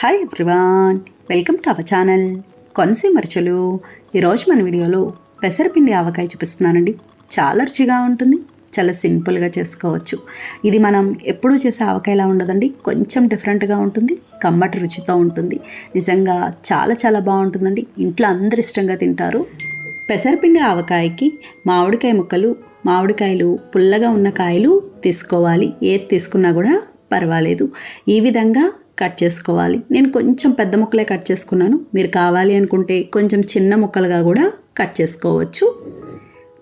Hi everyone welcome to our channel కొనసీ మరచలు ఈరోజు మన వీడియోలో పెసరపిండి ఆవకాయ చూపిస్తున్నానండి. చాలా రుచిగా ఉంటుంది చాలా సింపుల్గా చేసుకోవచ్చు. ఇది మనం ఎప్పుడూ చేసే ఆవకాయలా ఉండదండి కొంచెం డిఫరెంట్గా ఉంటుంది కమ్మటి రుచితో ఉంటుంది. నిజంగా చాలా చాలా బాగుంటుందండి ఇంట్లో అందరు ఇష్టంగా తింటారు. పెసరపిండి ఆవకాయకి మామిడికాయ ముక్కలు మామిడికాయలు పుల్లగా ఉన్న కాయలు తీసుకోవాలి. ఏది తీసుకున్నా కూడా పర్వాలేదు. ఈ విధంగా కట్ చేసుకోవాలి. నేను కొంచెం పెద్ద ముక్కలే కట్ చేసుకున్నాను. మీరు కావాలి అనుకుంటే కొంచెం చిన్న ముక్కలుగా కూడా కట్ చేసుకోవచ్చు.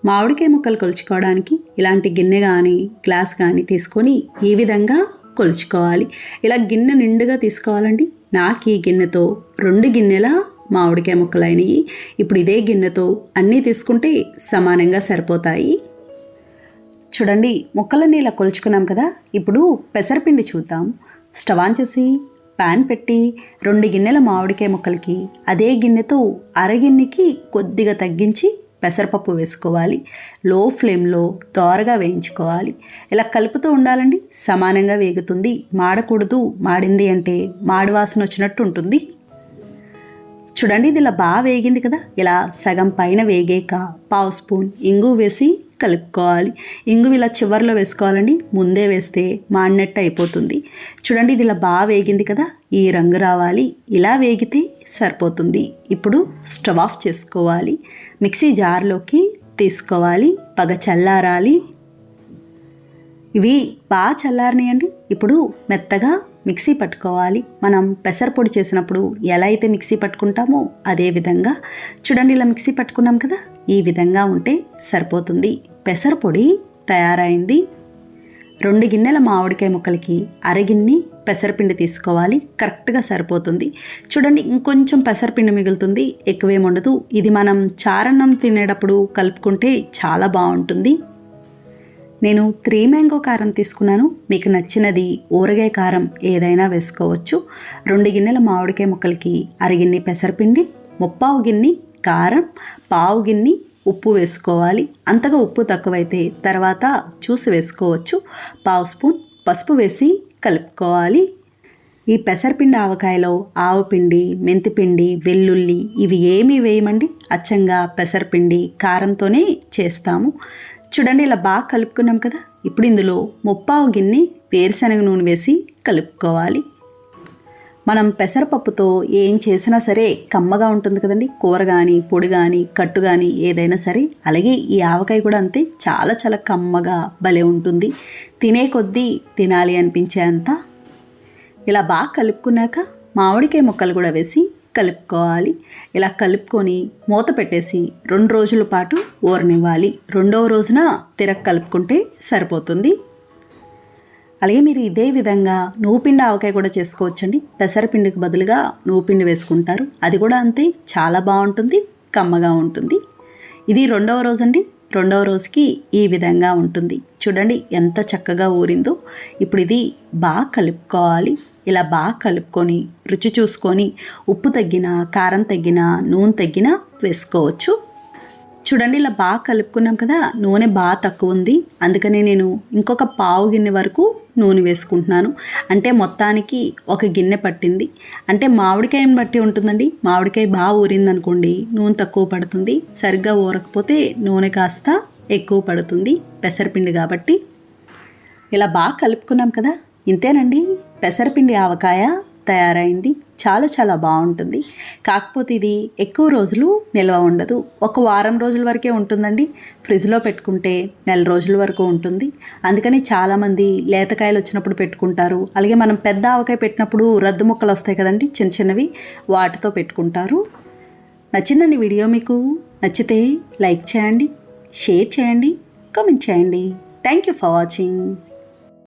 మామిడికాయ ముక్కలు కొలుచుకోవడానికి ఇలాంటి గిన్నె కానీ గ్లాస్ కానీ తీసుకొని ఈ విధంగా కొలుచుకోవాలి. ఇలా గిన్నె నిండుగా తీసుకోవాలండి. నాకు ఈ గిన్నెతో రెండు గిన్నెల మామిడికాయ ముక్కలు అయినాయి ఇప్పుడు ఇదే గిన్నెతో అన్నీ తీసుకుంటే సమానంగా సరిపోతాయి. చూడండి ముక్కలన్నీ ఇలా కొలుచుకున్నాం కదా. ఇప్పుడు పెసరపిండి చూద్దాం. స్టవ్ ఆన్ చేసి ప్యాన్ పెట్టి రెండు గిన్నెల మామిడికాయ ముక్కలకి అదే గిన్నెతో అరగిన్నెకి కొద్దిగా తగ్గించి పెసరపప్పు వేసుకోవాలి. లో ఫ్లేమ్లో దోరగా వేయించుకోవాలి. ఇలా కలుపుతూ ఉండాలండి. సమానంగా వేగుతుంది. మాడకూడదు. మాడింది అంటే మాడి వాసన వచ్చినట్టు ఉంటుంది. చూడండి ఇది ఇలా బాగా వేగింది కదా? ఇలా సగం పైన వేగాక పావు స్పూన్ ఇంగు వేసి కలుపుకోవాలి. ఇంగు ఇలా చివరిలో వేసుకోవాలండి. ముందే వేస్తే మాడినట్టు అయిపోతుంది. చూడండి ఇది ఇలా బాగా వేగింది కదా? ఈ రంగు రావాలి. ఇలా వేగితే సరిపోతుంది. ఇప్పుడు స్టవ్ ఆఫ్ చేసుకోవాలి. మిక్సీ జార్లోకి తీసుకోవాలి. పగ చల్లారాలి. ఇవి బాగా చల్లారినాయండి. ఇప్పుడు మెత్తగా మిక్సీ పట్టుకోవాలి. మనం పెసరపొడి చేసినప్పుడు ఎలా అయితే మిక్సీ పట్టుకుంటామో అదే విధంగా చూడండి ఇలా మిక్సీ పట్టుకున్నాం కదా? ఈ విధంగా ఉంటే సరిపోతుంది. పెసరపొడి తయారైంది. రెండు గిన్నెల మామిడికాయ ముక్కలకి అరగిన్ని పెసరపిండి తీసుకోవాలి. కరెక్ట్గా సరిపోతుంది. చూడండి ఇంకొంచెం పెసరపిండి మిగులుతుంది. ఎక్కువేముండదు ఇది మనం చారన్నం తినేటప్పుడు కలుపుకుంటే చాలా బాగుంటుంది. నేను త్రీ మ్యాంగో కారం తీసుకున్నాను. మీకు నచ్చినది ఊరగాయ కారం ఏదైనా వేసుకోవచ్చు. రెండు గిన్నెల మామిడికాయ ముక్కలకి అరగిన్ని పెసరపిండి ముప్పావు గిన్ని కారం పావు గిన్ని ఉప్పు వేసుకోవాలి. అంతగా ఉప్పు తక్కువైతే తర్వాత చూసి వేసుకోవచ్చు. పావు స్పూన్ పసుపు వేసి కలుపుకోవాలి. ఈ పెసరపిండి ఆవకాయలో ఆవపిండి మెంతిపిండి వెల్లుల్లి ఇవి ఏమీ వేయమండి. అచ్చంగా పెసరపిండి కారంతోనే చేస్తాము. చూడండి ఇలా బాగా కలుపుకున్నాం కదా. ఇప్పుడు ఇందులో ముప్పావు గిన్నె వేరుశనగ నూనె వేసి కలుపుకోవాలి. మనం పెసరపప్పుతో ఏం చేసినా సరే కమ్మగా ఉంటుంది కదండి. కూర కానీ పొడి కానీ కట్టు కానీ ఏదైనా సరే. అలాగే ఈ ఆవకాయ కూడా అంతే చాలా చాలా కమ్మగా భలే ఉంటుంది. తినే కొద్దీ తినాలి అనిపించే అంత ఇలా బాగా కలుపుకున్నాక మామిడికాయ ముక్కలు కూడా వేసి కలుపుకోవాలి. ఇలా కలుపుకొని మూత పెట్టేసి రెండు రోజుల పాటు ఊరనివ్వాలి. రెండవ రోజున తిరగ కలుపుకుంటే సరిపోతుంది. అలాగే మీరు ఇదే విధంగా నువ్వుపిండి ఆవకాయ కూడా చేసుకోవచ్చండి. పెసరపిండికి బదులుగా నువ్వుపిండి వేసుకుంటారు. అది కూడా అంతే చాలా బాగుంటుంది కమ్మగా ఉంటుంది. ఇది రెండవ రోజు అండి రెండవ రోజుకి ఈ విధంగా ఉంటుంది. చూడండి ఎంత చక్కగా ఊరిందో. ఇప్పుడు ఇది బాగా కలుపుకోవాలి. ఇలా బాగా కలుపుకొని రుచి చూసుకొని ఉప్పు తగ్గినా కారం తగ్గినా నూనె తగ్గినా వేసుకోవచ్చు. చూడండి ఇలా బాగా కలుపుకున్నాం కదా నూనె బాగా తక్కువ ఉంది. అందుకని నేను ఇంకొక పావు గిన్నె వరకు నూనె వేసుకుంటున్నాను. అంటే మొత్తానికి ఒక గిన్నె పట్టింది. అంటే మామిడికాయని బట్టి ఉంటుందండి. మామిడికాయ బాగా ఊరింది అనుకోండి నూనె తక్కువ పడుతుంది. సరిగ్గా ఊరకపోతే నూనె కాస్త ఎక్కువ పడుతుంది. పెసరపిండి కాబట్టి. ఇలా బాగా కలుపుకున్నాం కదా ఇంతేనండి? పెసరపిండి ఆవకాయ తయారైంది. చాలా చాలా బాగుంటుంది. కాకపోతే ఇది ఎక్కువ రోజులు నిల్వ ఉండదు. ఒక వారం రోజుల వరకే ఉంటుందండి. ఫ్రిడ్జ్లో పెట్టుకుంటే నెల రోజుల వరకు ఉంటుంది. అందుకని చాలామంది లేతకాయలు వచ్చినప్పుడు పెట్టుకుంటారు. అలాగే మనం పెద్ద ఆవకాయ పెట్టినప్పుడు రద్దు ముక్కలు వస్తాయి కదండి. చిన్న చిన్నవి వాటితో పెట్టుకుంటారు. నచ్చిందండి వీడియో మీకు? నచ్చితే లైక్ చేయండి షేర్ చేయండి కామెంట్ చేయండి. Thank you for watching.